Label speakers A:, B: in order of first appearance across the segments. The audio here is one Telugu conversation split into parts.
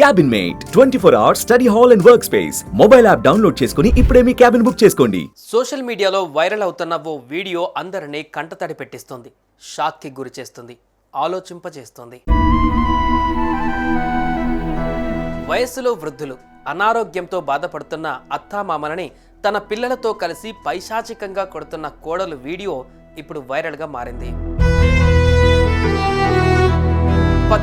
A: Cabin mate twenty four hours study hall and work space mobile app download చేసుకుని ఇప్పుడే మీ క్యాబిన్ బుక్ చేసుకోండి.
B: సోషల్ మీడియాలో వైరల్ అవుతున్న ఓ వీడియో అందరినీ కంటతడి పెట్టిస్తుంది. షాక్కి గురి చేస్తుంది. ఆలోచింపజేస్తుంది. వయస్సులో వృద్ధులు అనారోగ్యంతో బాధపడుతున్న అత్తామామలని తన పిల్లలతో కలిసి పైశాచికంగా కొడుతున్న కోడలు వీడియో ఇప్పుడు వైరల్గా మారింది.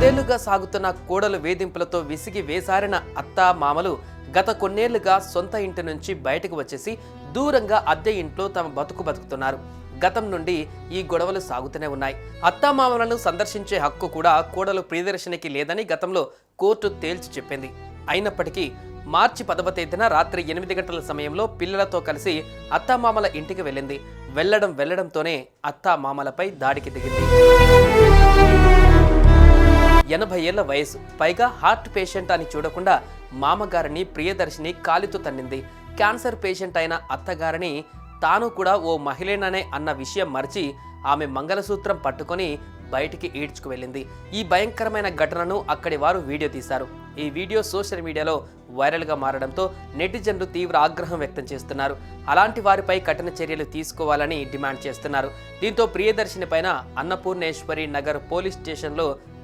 B: పదేళ్ళుగా సాగుతున్న కోడలు వేధింపులతో విసిగి వేసారిన అత్త మామలు గత కొన్నేళ్ళుగా సొంత ఇంటి నుంచి బయటకు వచ్చేసి దూరంగా అద్దె ఇంట్లో తమ బతుకు బతుకుతున్నారు. గతం నుండి ఈ గొడవలు సాగుతూనే ఉన్నాయి. అత్తామామలను సందర్శించే హక్కు కూడా కోడలు ప్రియదర్శినికి లేదని గతంలో కోర్టు తేల్చి చెప్పింది. అయినప్పటికీ మార్చి పదవ తేదీన రాత్రి ఎనిమిది గంటల సమయంలో పిల్లలతో కలిసి అత్తామామల ఇంటికి వెళ్ళింది. వెళ్ళడం వెళ్ళడంతోనే అత్తామామలపై దాడికి దిగింది. ఎనభై ఏళ్ళ వయసు. పైగా హార్ట్ పేషెంట్ అని చూడకుండా మామగారిని ప్రియదర్శిని కాలితో తన్నింది. క్యాన్సర్ పేషెంట్ అయిన అత్తగారిని తాను కూడా ఓ మహిళననే అన్న విషయం మరిచి ఆమె మంగళసూత్రం పట్టుకొని బయటికి ఈడ్చుకు వెళ్ళింది. ఈ భయంకరమైన ఘటనను అక్కడి వారు వీడియో తీశారు. ఈ వీడియో సోషల్ మీడియాలో వైరల్గా మారడంతో నెటిజన్లు తీవ్ర ఆగ్రహం వ్యక్తం చేస్తున్నారు. అలాంటి వారిపై కఠిన చర్యలు తీసుకోవాలని డిమాండ్ చేస్తున్నారు. దీంతో ప్రియదర్శిని పైన అన్నపూర్ణేశ్వరి నగర్ పోలీస్ స్టేషన్లో